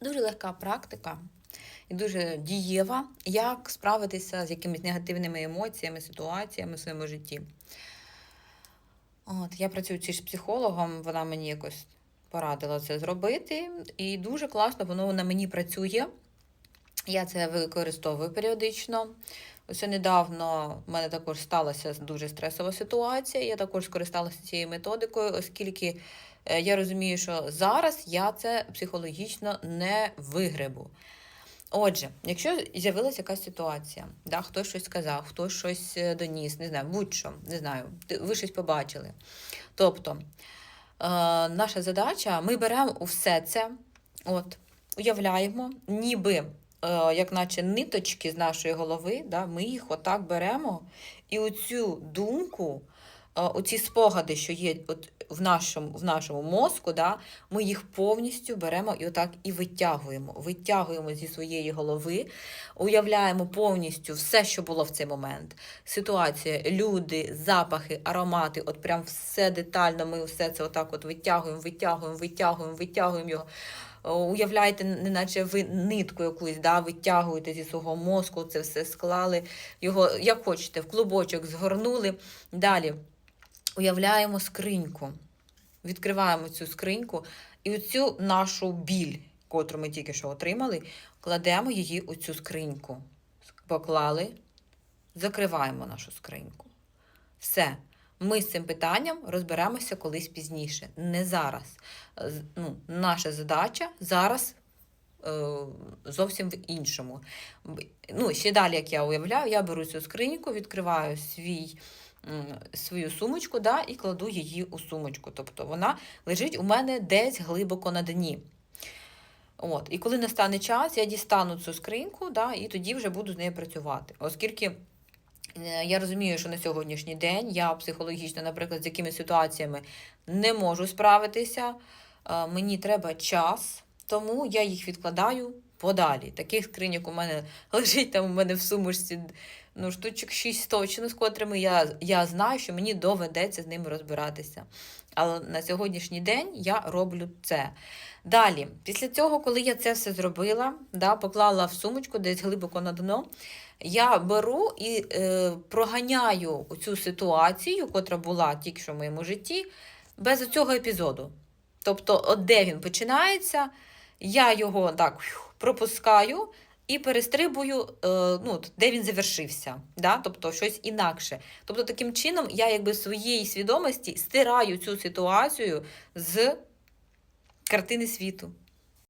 Дуже легка практика і дуже дієва, як справитися з якимись негативними емоціями, ситуаціями в своєму житті. От, я працюю з психологом, вона мені якось порадила це зробити, і дуже класно воно на мені працює. Я це використовую періодично. Ось недавно в мене також сталася дуже стресова ситуація. Я також скористалася цією методикою, оскільки е, я розумію, що зараз я це психологічно не вигребу. Отже, якщо з'явилася якась ситуація, да, хтось щось сказав, хтось щось е, доніс, не знаю, будь-що, не знаю, ви щось побачили. Тобто, е, наша задача, ми беремо все це, от, уявляємо, ніби, як наче ниточки з нашої голови, да, ми їх отак беремо, і оцю думку, е, оці спогади, що є от в нашому, в нашому мозку, да, ми їх повністю беремо і отак і витягуємо. Витягуємо зі своєї голови, уявляємо повністю все, що було в цей момент. Ситуація, люди, запахи, аромати, от прям все детально. Ми все це отак от витягуємо, витягуємо, витягуємо, витягуємо його. О, Уявляєте, неначе ви нитку якусь да, витягуєте зі свого мозку, це все склали, його як хочете, в клубочок згорнули. Далі уявляємо скриньку, відкриваємо цю скриньку і оцю нашу біль, котру ми тільки що отримали, кладемо її у цю скриньку. Поклали, закриваємо нашу скриньку. Все. Ми з цим питанням розберемося колись пізніше, не зараз. Ну, наша задача зараз е, зовсім в іншому. Ну, ще далі, як я уявляю, я беру цю скриньку, відкриваю свій, свою сумочку да, і кладу її у сумочку. Тобто вона лежить у мене десь глибоко на дні. От. І коли настане час, я дістану цю скриньку, да, і тоді вже буду з нею працювати. Оскільки я розумію, що на сьогоднішній день я психологічно, наприклад, з якимись ситуаціями не можу справитися, е, мені треба час, тому я їх відкладаю подалі. Таких скриньок у мене лежить там у мене в сумочці ну, штучок 6 точно, з котрими я, я знаю, що мені доведеться з ними розбиратися. Але на сьогоднішній день я роблю це. Далі, після цього, коли я це все зробила, да, поклала в сумочку десь глибоко на дно, я беру і е, проганяю цю ситуацію, котра була тільки що в моєму житті, без цього епізоду. Тобто, от де він починається, я його так пропускаю і перестрибую, е, ну, де він завершився, да? тобто щось інакше. Тобто, таким чином я якби в своїй свідомості стираю цю ситуацію з картини світу.